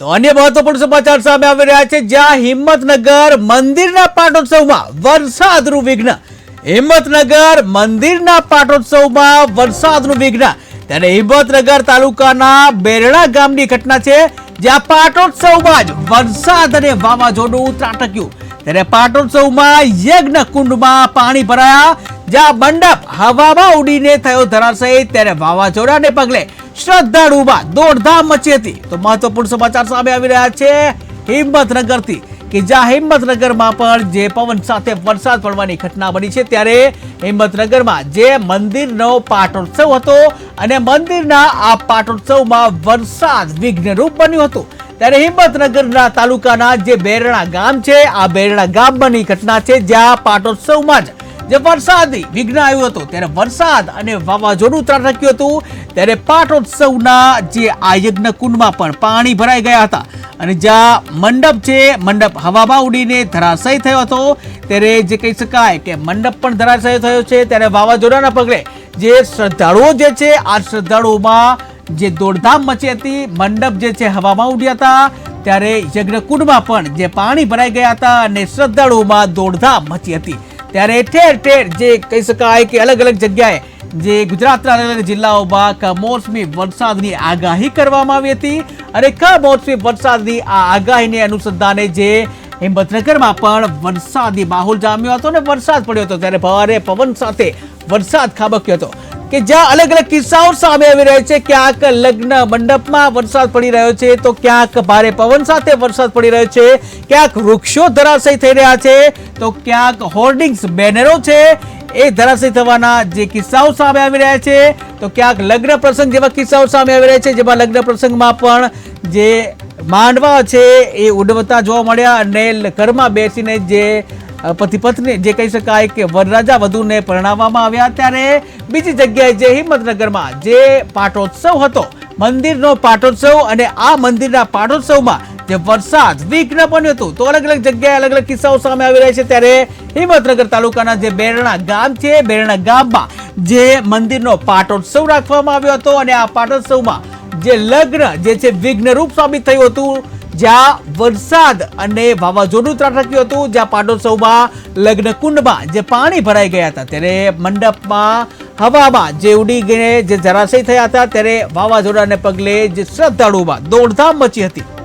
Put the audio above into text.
તો અન્ય મહત્વપૂર્ણ સમાચાર સામે આવી રહ્યા છે. જ્યાં હિંમતનગર મંદિરના પાટોત્સવમાં વરસાદનું વિઘ્ન. હિંમતનગર મંદિરના પાટોત્સવમાં વરસાદનું વિઘ્ન. ત્યારે હિંમતનગર તાલુકાના બેરડા ગામની ઘટના છે. જ્યાં પાટોત્સવમાં જ વરસાદ અને વાવાઝોડું ત્રાટક્યું. ત્યારે પાટોત્સવમાં યજ્ઞ કુંડમાં પાણી ભરાયા. જ્યાં મંડપ હવામાં ઉડીને થયો ધરાશય. ત્યારે વાવાઝોડાને પગલે શ્રદ્ધાળુમાં દોડધામ મચી હતી. તો મહત્વપૂર્ણ સમાચાર સામે આવી રહ્યા છે. હિંમતનગરથી. કે જ્યાં હિંમતનગરમાં પણ જે પવન સાથે વરસાદ પડવાની ઘટના બની છે, ત્યારે હિંમતનગરમાં જે મંદિરનો પાટોત્સવ હતો અને મંદિરના આ પાટોત્સવમાં વરસાદ વિઘ્નરૂપ બન્યું હતું. ત્યારે હિંમતનગરના તાલુકાના જે બેરણા ગામ છે, આ બેરણા ગામમાંની ઘટના છે, જ્યાં પાટોત્સવમાં જ જે વરસાદી વિઘ્ન આવ્યું હતું, ત્યારે વરસાદ અને વાવાઝોડું ત્રાટક્યું હતું. ત્યારે પાટોત્સવના જે આ યજ્ઞ કુંડમાં પણ પાણી ભરાઈ ગયા હતા. અને જ્યાં મંડપ છે, મંડપ હવામાં ઉડીને ધરાશય થયો હતો. ત્યારે જે કહી શકાય કે મંડપ પણ ધરાશય થયો છે. ત્યારે વાવાઝોડાના પગલે જે શ્રદ્ધાળુઓ જે છે, આ શ્રદ્ધાળુઓમાં જે દોડધામ મચી હતી, મંડપ જે છે હવામાં ઉડ્યા હતા. ત્યારે યજ્ઞકુંડમાં પણ જે પાણી ભરાઈ ગયા હતા અને શ્રદ્ધાળુઓમાં દોડધામ મચી હતી. ત્યારે ઠેર ઠેર જે કહી શકાય કે અલગ અલગ જગ્યાએ જે ગુજરાતના અલગ અલગ જિલ્લાઓમાં કમોસમી વરસાદની આગાહી કરવામાં આવી હતી અને કમોસમી વરસાદની આ આગાહીને અનુસંધાને જે હિંમતનગરમાં પણ વરસાદી માહોલ જામ્યો હતો અને વરસાદ પડ્યો હતો. ત્યારે ભારે પવન સાથે વરસાદ ખાબક્યો હતો. કે જ્યાં અલગ અલગ કિસ્સાઓ સામે આવી રહ્યા છે. ક્યાંક લગ્ન મંડપમાં વરસાદ પડી રહ્યો છે, તો ક્યાંક ભારે પવન સાથે વરસાદ પડી રહ્યો છે. ક્યાંક વૃક્ષો ધરાશય થઈ રહ્યા છે, તો ક્યાંક હોર્ડિંગ્સ, બેનરો છે, એ ધરાશય થવાના જે કિસ્સાઓ સામે આવી રહ્યા છે. તો ક્યાંક લગ્ન પ્રસંગ જેવા કિસ્સાઓ સામે આવી રહ્યા છે, જેમાં લગ્ન પ્રસંગમાં પણ જે માંડવા છે, એ ઉડવતા જોવા મળ્યા અને ઘરમાં બેસીને જે પતિ પત્ની જે કહી શકાય કે વરરાજા વધુને પરણાવવામાં આવ્યા ત્યારે બીજી જગ્યાએ જે હિંમતનગરમાં જે પાટોત્સવ હતો, મંદિરનો પાટોત્સવ અને આ મંદિરના પાટોત્સવમાં જે વરસાદ, વિઘ્ન બન્યું હતું, તો અલગ અલગ જગ્યાએ અલગ અલગ કિસ્સાઓ સામે આવી રહ્યા છે ત્યારે હિંમતનગર તાલુકાના જે બેરણા ગામ છે, બેરણા ગામમાં જે મંદિરનો પાટોત્સવ રાખવામાં આવ્યો હતો અને આ પાટોત્સવમાં જે લગ્ન, જે છે, વિઘ્નરૂપ સાબિત થયું હતું જ્યાં વરસાદ અને વાવાઝોડું ત્રાટક્યું હતું, જ્યાં પાટોત્સવમાં લગ્ન કુંડમાં જે પાણી ભરાઈ ગયા હતા, ત્યારે મંડપમાં હવામાં જે ઉડી ગઈને જે જળાશય થયા હતા, ત્યારે વાવાઝોડાને પગલે જે શ્રદ્ધાળુમાં દોડધામ મચી હતી.